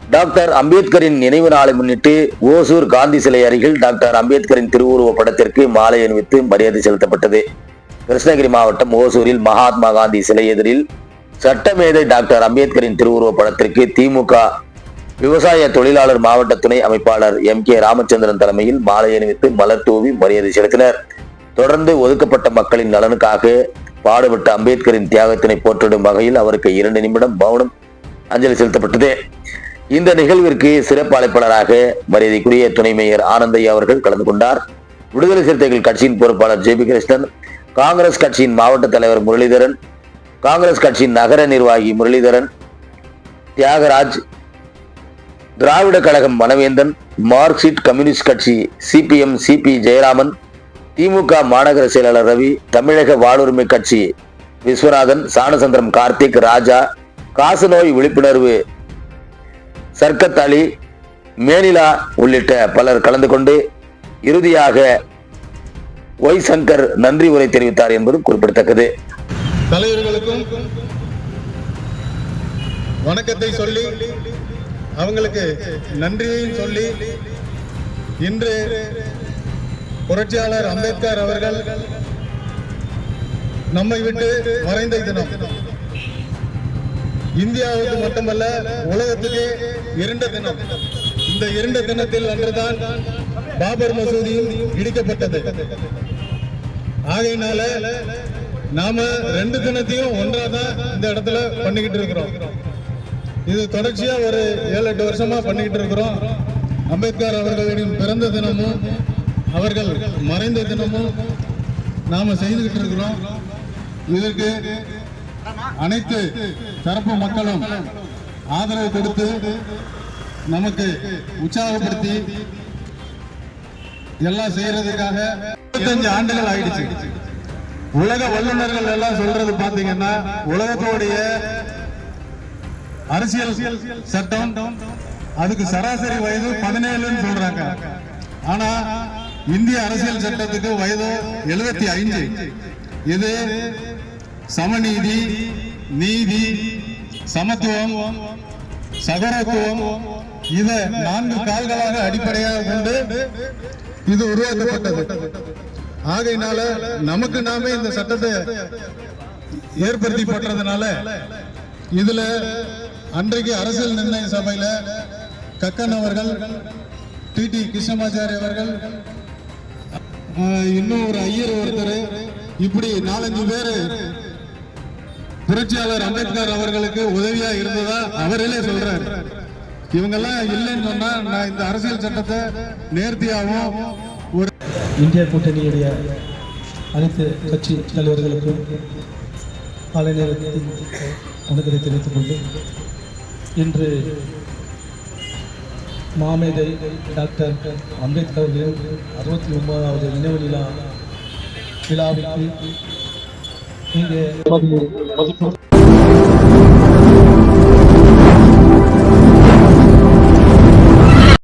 Doctor அம்பேத்கரின் நினைவு நாளை முன்னிட்டு ஓசூர் காந்தி சிலை அருகில் டாக்டர் அம்பேத்கரின் திருவுருவ படத்திற்கு மாலை அணிவித்து மரியாதை செலுத்தப்பட்டது. கிருஷ்ணகிரி மாவட்டம் ஓசூரில் மகாத்மா காந்தி சிலை எதிரில் சட்டமேதை டாக்டர் அம்பேத்கரின் திருவுருவ படத்திற்கு திமுக விவசாய தொழிலாளர் மாவட்ட துணை அமைப்பாளர் எம் கே ராமச்சந்திரன் தலைமையில் மாலை அணிவித்து மலர் தூவி மரியாதை செலுத்தினர். தொடர்ந்து ஒதுக்கப்பட்ட மக்களின் நலனுக்காக பாடுபட்ட அம்பேத்கரின் தியாகத்தினை போற்றிடும் வகையில் அவருக்கு இரண்டு நிமிடம் மௌனம் அஞ்சலி செலுத்தப்பட்டது. இந்த நிகழ்விற்கு சிறப்பு அழைப்பாளராக மரியாதைக்குரிய துணை மேயர் ஆனந்தையா அவர்கள் கலந்து கொண்டார். விடுதலை சிறுத்தைகள் கட்சியின் பொறுப்பாளர் ஜே பி கிருஷ்ணன் காங்கிரஸ் கட்சியின் மாவட்ட தலைவர் முரளிதரன் காங்கிரஸ் கட்சியின் நகர நிர்வாகி முரளிதரன் தியாகராஜ் திராவிட கழகம் மனவேந்தன் மார்க்சிஸ்ட் கம்யூனிஸ்ட் கட்சி சிபிஎம் சிபி ஜெயராமன் திமுக மாநகர செயலாளர் ரவி தமிழக வாழ்வுரிமை கட்சி விஸ்வநாதன் சானசந்திரம் கார்த்திக் ராஜா காசநோய் விழிப்புணர்வு சர்க்கத் அலி மேனிலா உள்ளிட்ட பலர் கலந்து கொண்டு இறுதியாக ஒய் சங்கர் நன்றி உரை தெரிவித்தார் என்பது குறிப்பிடத்தக்கது. தலைவர்களுக்கும் வணக்கத்தை சொல்லி அவங்களுக்கு நன்றியையும் சொல்லி இன்று புரட்சியாளர் அம்பேத்கர் அவர்கள் நம்மை விட்டு மறைந்த தினம். இந்தியாவுக்கு மட்டுமல்ல உலகத்துக்கு இருண்ட தினம். இந்த இருண்ட தினத்தில் அன்றுதான் பாபர் மசூதியும் இடிக்கப்பட்டது. ஆகையினால நாம ரெண்டு தினத்தையும் ஒன்றா தான் இந்த இடத்துல பண்ணிக்கிட்டு இருக்கிறோம். இது தொடர்ச்சியாக ஒரு ஏழு எட்டு வருஷமாக பண்ணிக்கிட்டு இருக்கிறோம். அம்பேத்கர் அவர்களின் பிறந்த தினமும் அவர்கள் மறைந்த தினமும் நாம் செய்துக்கிட்டு இருக்கிறோம். இதற்கு அனைத்து தரப்பு மக்களும் ஆதரவு கொடுத்து நமக்கு உற்சாகப்படுத்தி எல்லாம் செய்யறதுக்காக இருபத்தஞ்சு ஆண்டுகள் ஆயிடுச்சு. உலக வல்லுநர்கள் எல்லாம் சொல்றது பாத்தீங்கன்னா உலகத்தோடைய அரசியல் சட்டம் அதுக்கு சராசரி வயது பதினேழுன்னு சொல்றாங்க. ஆனா இந்திய அரசியல் சட்டத்துக்கு வயது எழுபத்தி ஐந்து. இது சமநீதி நீதி சமத்துவம் சகோதரத்துவம் இத நான்கு கால்களாக அடிப்படையாக கொண்டு இது உருவாக்கப்பட்டது. ஆகையினால நமக்கு நாமே இந்த சட்டத்தை ஏற்படுத்தி போட்டதுனால இதுல அன்றைக்கு அரசியல் நிர்ணய சபையில கக்கன் அவர்கள் டி டி கிருஷ்ணமாச்சாரி அவர்கள் இன்னும் ஒரு ஐயர் ஒருத்தர் இப்படி நாலஞ்சு பேரு புரட்சியாளர் அம்பேத்கர் அவர்களுக்கு உதவியா இருந்ததா அவர்களே சொல்றாரு. இவங்கெல்லாம் இல்லைன்னு சொன்னா நான் இந்த அரசியல் சட்டத்தை நேர்த்தியாகவும் ஒரு இந்திய கூட்டணியுடைய அனைத்து கட்சி தலைவர்களுக்கும் காலை நேரத்தில் தெரிவித்துக் கொண்டு இன்று மாமேதை டாக்டர் அம்பேத்கர் அவர்களின் அறுபத்தி ஒன்பதாவது நினைவு விழா விழாவிற்கு இங்கே